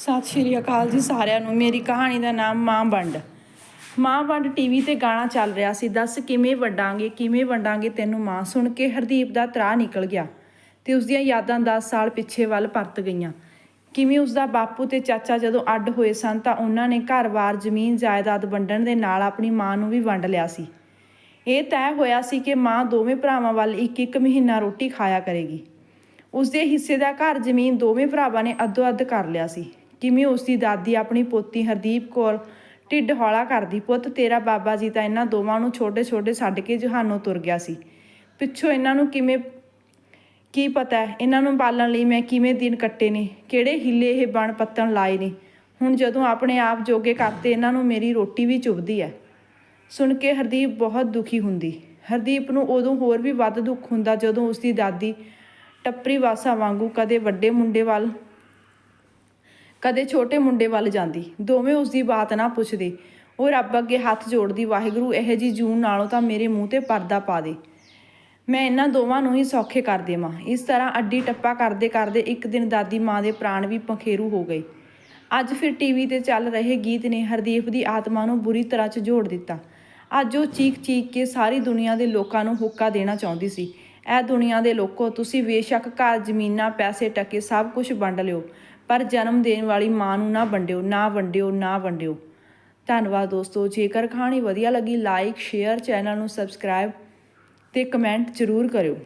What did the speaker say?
ਸਤਿ ਸ਼੍ਰੀ ਅਕਾਲ ਜੀ ਸਾਰਿਆਂ ਨੂੰ। ਮੇਰੀ ਕਹਾਣੀ ਦਾ ਨਾਮ ਮਾਂ ਵੰਡ। ਮਾਂ ਵੰਡ ਟੀਵੀ ਤੇ ਗਾਣਾ ਚੱਲ ਰਿਹਾ ਸੀ। ਦੱਸ ਕਿਵੇਂ ਵੰਡਾਂਗੇ ਕਿਵੇਂ ਵੰਡਾਂਗੇ ਤੈਨੂੰ ਮਾਂ ਸੁਣ ਕੇ ਹਰਦੀਪ ਦਾ ਤਰਾ ਨਿਕਲ ਗਿਆ ਤੇ ਉਸ ਦੀਆਂ ਯਾਦਾਂ 10 ਸਾਲ ਪਿੱਛੇ ਵੱਲ ਪਰਤ ਗਈਆਂ। ਕਿਵੇਂ ਉਸ ਦਾ ਬਾਪੂ ਤੇ ਚਾਚਾ ਜਦੋਂ ਅੱਡ ਹੋਏ ਸਨ ਤਾਂ ਉਹਨਾਂ ਨੇ ਘਰ-ਬਾਰ ਜ਼ਮੀਨ ਜਾਇਦਾਦ ਵੰਡਣ ਦੇ ਨਾਲ ਆਪਣੀ ਮਾਂ ਨੂੰ ਵੀ ਵੰਡ ਲਿਆ ਸੀ। ਇਹ ਤੈਅ ਹੋਇਆ ਸੀ ਕਿ ਮਾਂ ਦੋਵੇਂ ਭਰਾਵਾਂ ਵੱਲ ਇੱਕ ਇੱਕ ਮਹੀਨਾ ਰੋਟੀ ਖਾਇਆ ਕਰੇਗੀ। ਉਸ ਦੇ ਹਿੱਸੇ ਦਾ ਘਰ ਜ਼ਮੀਨ ਦੋਵੇਂ ਭਰਾਵਾਂ ਨੇ ਅੱਧੋ-ਅੱਧ ਕਰ ਲਿਆ ਸੀ। ਕਿਵੇਂ ਉਸ ਦੀ ਦਾਦੀ, ਆਪਣੀ ਪੋਤੀ ਹਰਦੀਪ ਕੌਰ ਢਿੱਡ ਹੌਲਾ ਕਰਦੀ, ਪੁੱਤ, ਤੇਰਾ ਬਾਬਾ ਜੀ ਤਾਂ ਇਹਨਾਂ ਦੋਵਾਂ ਨੂੰ ਛੋਟੇ-ਛੋਟੇ ਛੱਡ ਕੇ ਜਹਾਨੋਂ ਤੁਰ ਗਿਆ ਸੀ। ਪਿੱਛੋਂ ਇਹਨਾਂ ਨੂੰ ਕਿਵੇਂ, ਕੀ ਪਤਾ ਇਹਨਾਂ ਨੂੰ ਪਾਲਣ ਲਈ ਮੈਂ ਕਿਵੇਂ ਦਿਨ ਕੱਟੇ ਨੇ? ਕਿਹੜੇ ਹਿੱਲੇ ਇਹ ਬਣ ਪੱਤਣ ਲਾਏ ਨੇ? ਹੁਣ ਜਦੋਂ ਆਪਣੇ ਆਪ ਜੋਗੇ ਕਰਤੇ ਇਹਨਾਂ ਨੂੰ ਮੇਰੀ ਰੋਟੀ ਵੀ ਚੁਭਦੀ ਹੈ। ਸੁਣ ਕੇ ਹਰਦੀਪ ਬਹੁਤ ਦੁਖੀ ਹੁੰਦੀ। ਹਰਦੀਪ ਨੂੰ ਉਦੋਂ ਹੋਰ ਵੀ ਵੱਧ ਦੁੱਖ ਹੁੰਦਾ ਜਦੋਂ ਉਸ ਦੀ ਦਾਦੀ ਟੱਪਰੀ ਵਾਸਾ ਵਾਂਗੂ ਕਦੇ ਵੱਡੇ ਮੁੰਡੇ ਵੱਲ ਕਦੇ ਛੋਟੇ ਮੁੰਡੇ ਵੱਲ ਜਾਂਦੀ। ਦੋਵੇਂ ਉਸ ਦੀ ਬਾਤ ਨਾ ਪੁੱਛਦੇ। ਉਹ ਰੱਬ ਅੱਗੇ ਹੱਥ ਜੋੜਦੀ, ਵਾਹਿਗੁਰੂ, ਇਹ ਜੀ ਜੂਨ ਨਾਲੋਂ ਤਾਂ ਮੇਰੇ ਮੂੰਹ ਤੇ ਪਰਦਾ ਪਾ ਦੇ। ਮੈਂ ਇਹਨਾਂ ਦੋਵਾਂ ਨੂੰ ਹੀ ਸੌਖੇ ਕਰ ਦੇਵਾਂ। ਇਸ ਤਰ੍ਹਾਂ ਅੱਡੀ ਟੱਪਾ ਕਰਦੇ ਕਰਦੇ ਇੱਕ ਦਿਨ ਦਾਦੀ ਮਾਂ ਦੇ ਪ੍ਰਾਣ ਵੀ ਪੰਖੇਰੂ ਹੋ ਗਏ। ਅੱਜ ਫਿਰ ਟੀਵੀ ਤੇ ਚੱਲ ਰਹੇ ਗੀਤ ਨੇ ਹਰਦੀਪ ਦੀ ਆਤਮਾ ਨੂੰ ਬੁਰੀ ਤਰ੍ਹਾਂ ਝੰਜੋੜ ਦਿੱਤਾ। ਅੱਜ ਉਹ ਚੀਕ ਚੀਕ ਕੇ ਸਾਰੀ ਦੁਨੀਆ ਦੇ ਲੋਕਾਂ ਨੂੰ ਹੁੱਕਾ ਦੇਣਾ ਚਾਹੁੰਦੀ ਸੀ। ਇਹ ਦੁਨੀਆ ਦੇ ਲੋਕੋ, ਤੁਸੀਂ ਬੇਸ਼ੱਕ ਘਰ, ਜ਼ਮੀਨਾਂ, ਪੈਸੇ ਟਕੇ ਸਭ ਕੁਝ ਵੰਡ ਲਿਓ। ਪਰ ਜਨਮ ਦੇਣ ਵਾਲੀ ਮਾਂ ਨੂੰ ਨਾ ਵੰਡਿਓ ਨਾ ਵੰਡਿਓ ਨਾ ਵੰਡਿਓ। ਧੰਨਵਾਦ ਦੋਸਤੋ, ਜੇਕਰ ਕਹਾਣੀ ਵਧੀਆ ਲੱਗੀ ਲਾਈਕ ਸ਼ੇਅਰ ਚੈਨਲ ਨੂੰ ਸਬਸਕ੍ਰਾਈਬ ਤੇ ਕਮੈਂਟ ਜ਼ਰੂਰ ਕਰਿਓ।